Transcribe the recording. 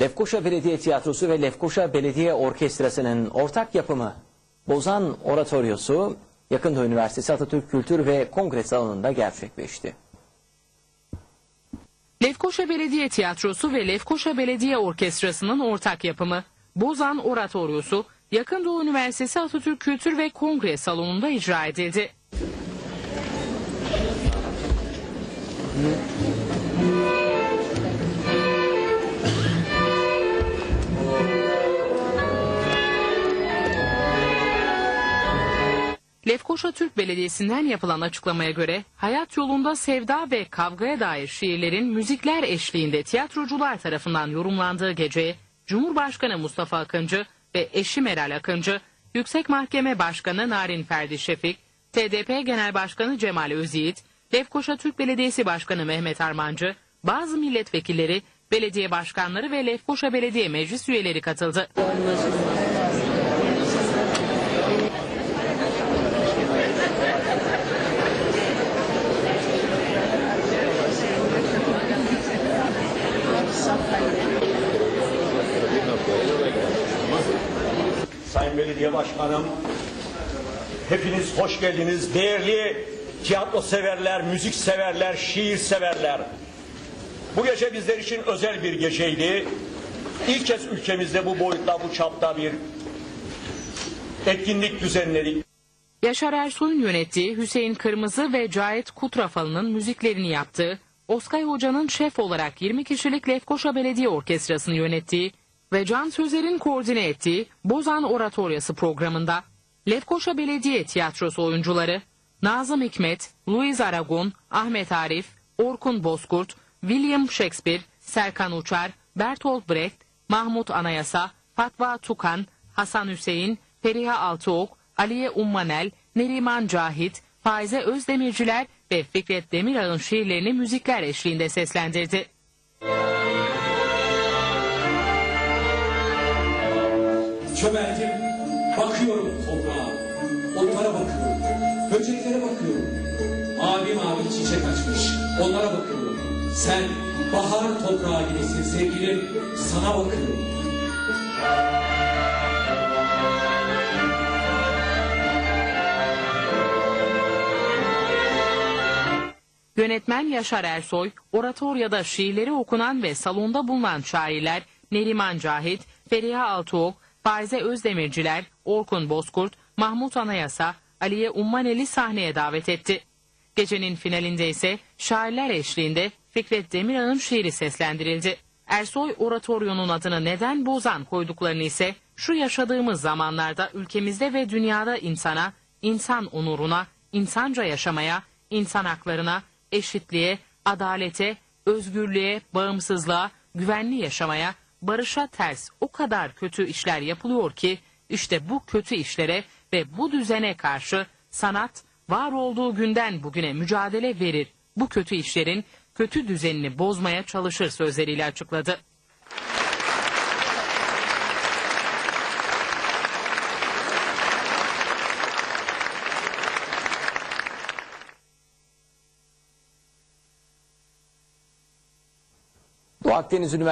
Lefkoşa Belediye Tiyatrosu ve Lefkoşa Belediye Orkestrası'nın ortak yapımı Bozan Oratoryosu Yakında Üniversitesi Atatürk Kültür ve Kongre Salonu'nda gerçekleşti. Lefkoşa Belediye Tiyatrosu ve Lefkoşa Belediye Orkestrası'nın ortak yapımı Bozan Oratoryosu Yakın Doğu Üniversitesi Atatürk Kültür ve Kongre Salonu'nda icra edildi. Lefkoşa Türk Belediyesi'nden yapılan açıklamaya göre hayat yolunda sevda ve kavgaya dair şiirlerin müzikler eşliğinde tiyatrocular tarafından yorumlandığı geceye Cumhurbaşkanı Mustafa Akıncı ve eşi Meral Akıncı, Yüksek Mahkeme Başkanı Narin Ferdi Şefik, TDP Genel Başkanı Cemal Özyiğit, Lefkoşa Türk Belediyesi Başkanı Mehmet Armancı, bazı milletvekilleri, belediye başkanları ve Lefkoşa Belediye Meclis üyeleri katıldı. Belediye Başkanım, hepiniz hoş geldiniz. Değerli tiyatro severler, müzik severler, şiir severler. Bu gece bizler için özel bir geceydi. İlk kez ülkemizde bu boyutta, bu çapta bir etkinlik düzenledik. Yaşar Ersoy'un yönettiği Hüseyin Kırmızı ve Cahit Kutrafalı'nın müziklerini yaptığı, Oskay Hoca'nın şef olarak 20 kişilik Lefkoşa Belediye Orkestrası'nı yönettiği ve Can Sözer'in koordine ettiği Bozan Oratoryası programında Lefkoşa Belediye Tiyatrosu oyuncuları Nazım Hikmet, Louis Aragon, Ahmet Arif, Orkun Bozkurt, William Shakespeare, Serkan Uçar, Bertolt Brecht, Mahmut Anayasa, Fatva Tukan, Hasan Hüseyin, Feriha Altıok, Aliye Ummanel, Neriman Cahit, Faize Özdemirciler ve Fikret Demirağ'ın şiirlerini müzikler eşliğinde seslendirdi. Çömeldim, bakıyorum toprağa, otlara bakıyorum, böceklere bakıyorum. Mavi mavi çiçek açmış, onlara bakıyorum. Sen bahar toprağı gibisin sevgilim, sana bakıyorum. Yönetmen Yaşar Ersoy, oratoryada şiirleri okunan ve salonda bulunan şairler Neriman Cahit, Feriha Altıok, Faize Özdemirciler, Orkun Bozkurt, Mahmut Anayasa, Aliye Ummaneli sahneye davet etti. Gecenin finalinde ise şairler eşliğinde Fikret Demirağ'ın şiiri seslendirildi. Ersoy oratoryonun adını neden Bozan koyduklarını ise şu yaşadığımız zamanlarda ülkemizde ve dünyada insana, insan onuruna, insanca yaşamaya, insan haklarına, eşitliğe, adalete, özgürlüğe, bağımsızlığa, güvenli yaşamaya, barışa ters o kadar kötü işler yapılıyor ki işte bu kötü işlere ve bu düzene karşı sanat var olduğu günden bugüne mücadele verir. Bu kötü işlerin kötü düzenini bozmaya çalışır sözleriyle açıkladı. Akdeniz Üniversitesi